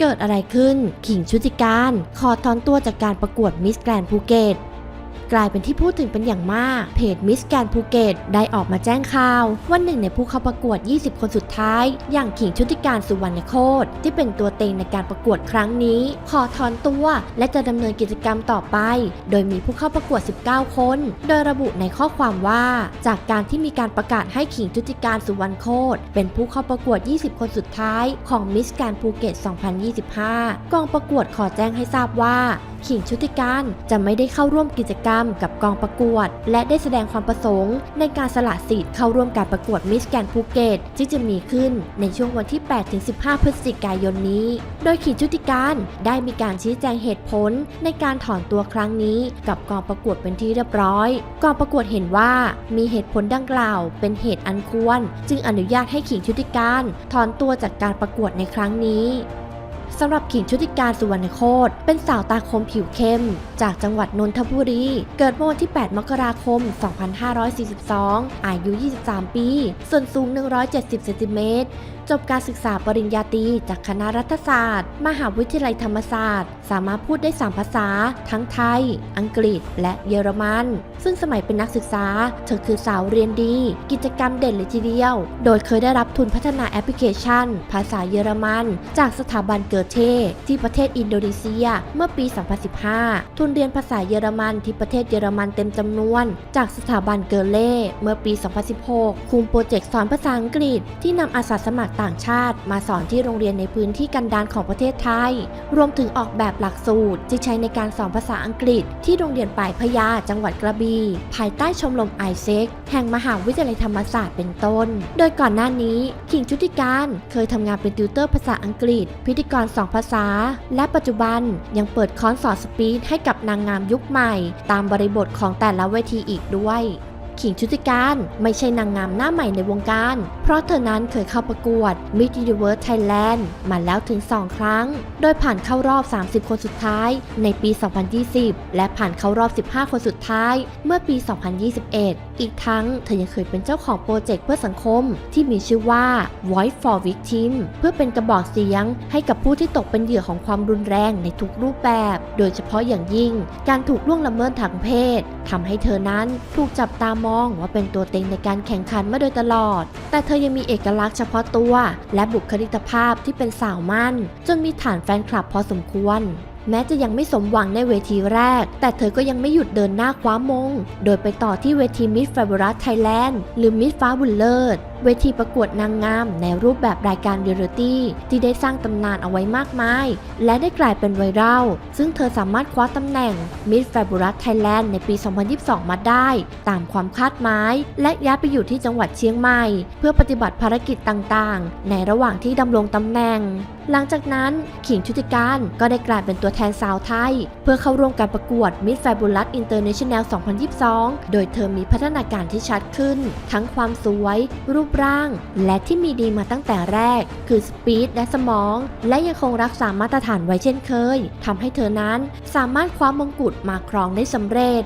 เกิดอะไรขึ้น ขิงชุติการ ขอถอนตัวจากการประกวดมิสแกรนภูเก็ต กลายเป็นที่พูดถึงเป็นอย่างมาก เพจมิสแกรนภูเก็ตได้ออกมาแจ้งข่าวว่าหนึ่งในผู้เข้าประกวด 20 คนสุดท้าย อย่างขิงชุติการสุวรรณโคตรที่เป็นตัวเต็งในการประกวดครั้งนี้ ขอถอนตัวและจะดำเนินกิจกรรมต่อไป โดยมีผู้เข้าประกวด 19 คน โดยระบุในข้อความว่า จากการที่มีการประกาศให้ขิงชุติการสุวรรณโคตรเป็นผู้เข้าประกวด 20 คนสุดท้ายของมิสแกรนภูเก็ต 2025 กองประกวดขอแจ้งให้ทราบว่า ขิงชุติการจะไม่ได้เข้าร่วมกิจกรรมกับกองประกวด และได้แสดงความประสงค์ ในการสละสิทธิ์เข้าร่วมการประกวดมิสแกนภูเก็ตที่จะมีขึ้นในช่วงวันที่ 8-15 พฤศจิกายนนี้ โดยขิงชุติการได้มีการชี้แจงเหตุผลในการถอนตัวครั้งนี้กับกองประกวดเป็นที่เรียบร้อย กองประกวดเห็นว่ามีเหตุผลดังกล่าว เป็นเหตุอันควร จึงอนุญาตให้ขิงชุติการถอนตัวจากการประกวดในครั้งนี้ สำหรับขิงชุติการสุวรรณโคตเป็นสาวตาคมผิวเข้ม จากจังหวัดนนทบุรี เกิดเมื่อวันที่ 8 มกราคม 2542 อายุ 23 ปี ส่วนสูง 170 เซนติเมตรจบการศึกษาปริญญาตรีจากคณะรัฐศาสตร์ มหาวิทยาลัยธรรมศาสตร์ สามารถพูดได้ 3 ภาษา ทั้งไทย อังกฤษ และเยอรมัน ซึ่งสมัยเป็นนักศึกษา เธอคือสาวเรียนดี กิจกรรมเด่นเลยทีเดียว โดยเคยได้รับทุนพัฒนาแอปพลิเคชัน ภาษาเยอรมัน จากสถาบันเกิเทที่ประเทศอินโดนีเซีย เมื่อปี 2015 ทุนเรียนภาษาเยอรมันที่ประเทศเยอรมันเต็มจำนวน จากสถาบันเกอเล่เมื่อปี 2016 คุมโปรเจกต์สอนภาษาอังกฤษ ที่นำอาสาสมัครต่างชาติ มาสอนที่โรงเรียนในพื้นที่กันดารของประเทศไทย รวมถึงออกแบบหลักสูตรที่ใช้ในการสอนภาษาอังกฤษ ที่โรงเรียนป่ายพญาจังหวัดกระบี่ภายใต้ชมรมไอเซ็กแห่งมหาวิทยาลัยธรรมศาสตร์เป็นต้น โดยก่อนหน้านี้ขิงชุติการเคยทำงานเป็นติวเตอร์ภาษาอังกฤษ พิธีกรสองภาษา และปัจจุบันยังเปิดคอร์สสอนสปีดให้กับนางงามยุคใหม่ ตามบริบทของแต่ละเวทีอีกด้วยขิงชุติการไม่ใช่นางงามหน้าใหม่ในวงการ เพราะเธอนั้นเคยเข้าประกวด Miss Universe Thailand มาแล้วถึง 2 ครั้ง โดยผ่านเข้ารอบ 30 คนสุดท้ายในปี 2020 และผ่านเข้ารอบ 15 คนสุดท้ายเมื่อปี 2021 อีกทั้งเธอยังเคยเป็นเจ้าของโปรเจกต์เพื่อสังคม ที่มีชื่อว่า Voice for Victim เพื่อเป็นกระบอกเสียง ให้กับผู้ที่ตกเป็นเหยื่อของความรุนแรงในทุกรูปแบบ โดยเฉพาะอย่างยิ่ง การถูกล่วงละเมิดทางเพศทำให้เธอนั้นถูกจับตามองว่าเป็นตัวเต็งในการแข่งขันมาโดยตลอด แต่เธอยังมีเอกลักษณ์เฉพาะตัว และบุคลิกภาพที่เป็นสาวมั่น จนมีฐานแฟนคลับพอสมควร แม้จะยังไม่สมหวังในเวทีแรก แต่เธอก็ยังไม่หยุดเดินหน้าคว้ามง โดยไปต่อที่เวทีมิส f ฟ b u รัสไทยแลนด์หรือมิสฟ้าบุญเลิศ เวทีประกวดนางงามในรูปแบบรายการเรียลิตี้ที่ได้สร้างตำนานเอาไว้มากมาย และได้กลายเป็นไวรัลซึ่งเธอสามารถคว้าตำแหน่งมิส f ฟ b u รัสไทยแลนด์ในปี 2022 มาได้ ตามความคาดหมาย และย้ายไปอยู่ที่จังหวัดเชียงใหม่ เพื่อปฏิบัติภารกิจต่างๆ ในระหว่างที่ดำรงตำแหน่ง หลังจากนั้นขิงชุติการก็ได้กลายเป็นตัวแทนสาวไทย เพื่อเข้าร่วมการประกวด Miss Fabulous International 2022 โดยเธอมีพัฒนาการที่ชัดขึ้น ทั้งความสวยรูปปร่าง และที่มีดีมาตั้งแต่แรก คือสปีดและสมอง และยังคงรักษามาตรฐานไว้เช่นเคยทำให้เธอนั้นสามารถคว้ามงกุฎมาครองได้สำเร็จ